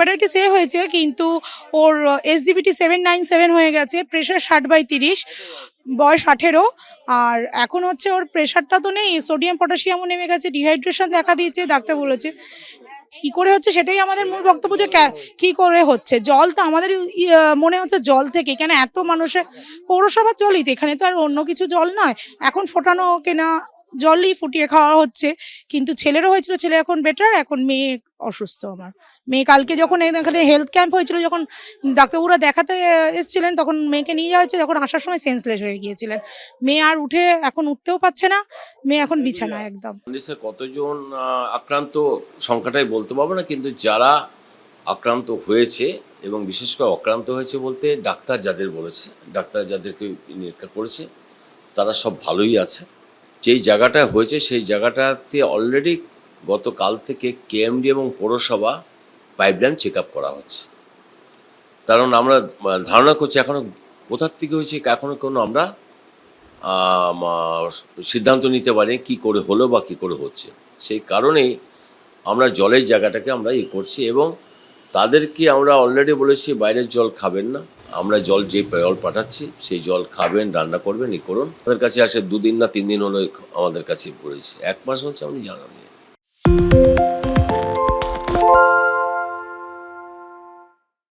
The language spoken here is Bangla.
হেপাটাইটিস এ হয়েছে, কিন্তু ওর এসজিবিটি সেভেন নাইন সেভেন হয়ে গেছে প্রেশার ষাট বাই তিরিশ, বয়স আঠেরো, আর এখন হচ্ছে ওর প্রেশারটা তো নেই সোডিয়াম পটাশিয়ামও নেমে গেছে ডিহাইড্রেশন দেখা দিয়েছে, ডাক্তার বলেছে। কি করে হচ্ছে সেটাই আমাদের মূল বক্তব্য যে কি করে হচ্ছে? জল তো আমাদের মনে হচ্ছে জল থেকে, কেন এত মানুষের, পৌরসভার জলই তো, এখানে তো আর অন্য কিছু জল নয়, এখন ফোটানো, কেনা জলই ফুটিয়ে খাওয়া হচ্ছে। কিন্তু ছেলেরও হয়েছিল, ছেলে এখন বেটার এখন মেয়ে অসুস্থ আমার। মেয়ে কালকে যখন এখানে হেলথ ক্যাম্প হয়েছিল, যখন ডাক্তারবাবুরা দেখাতে এসেছিলেন, তখন মেয়েকে নিয়ে যাওয়া হয়েছে যখন আসার সময় সেন্সলেস হয়ে গিয়েছিলেন। মেয়ে আর উঠে এখন উঠতেও পারছে না, মেয়ে এখন বিছানায় একদম। কতজন আক্রান্ত সংখ্যাটাই বলতে পারব না, কিন্তু যারা আক্রান্ত হয়েছে এবং বিশেষ করে আক্রান্ত হয়েছে বলতে ডাক্তার যাদের বলেছে, ডাক্তার যাদেরকে নিরীক্ষা করেছে, তারা সব ভালোই আছে। যেই জায়গাটা হয়েছে, সেই জায়গাটাতে অলরেডি গতকাল থেকে কেএমডি এবং পৌরসভা পাইপলাইন চেক আপ করা হচ্ছে। কারণ আমরা ধারণা করছি এখনও কোথার থেকে হয়েছে, এখনও কোনো আমরা সিদ্ধান্ত নিতে পারি কি করে হলো বা কি করে হচ্ছে। সেই কারণেই আমরা জলের জায়গাটাকে আমরা ইয়ে করছি এবং তাদেরকে আমরা অলরেডি বলেছি বাইরের জল খাবেন না। আমরা জল যে জল পাঠাচ্ছি, সেই জল খাবেন, রান্না করবেন ই করুন। তাদের কাছে আসে দুদিন না তিন দিন হলো আমাদের কাছে পড়েছে। এক মাস হচ্ছে আমাদের জানা নেই।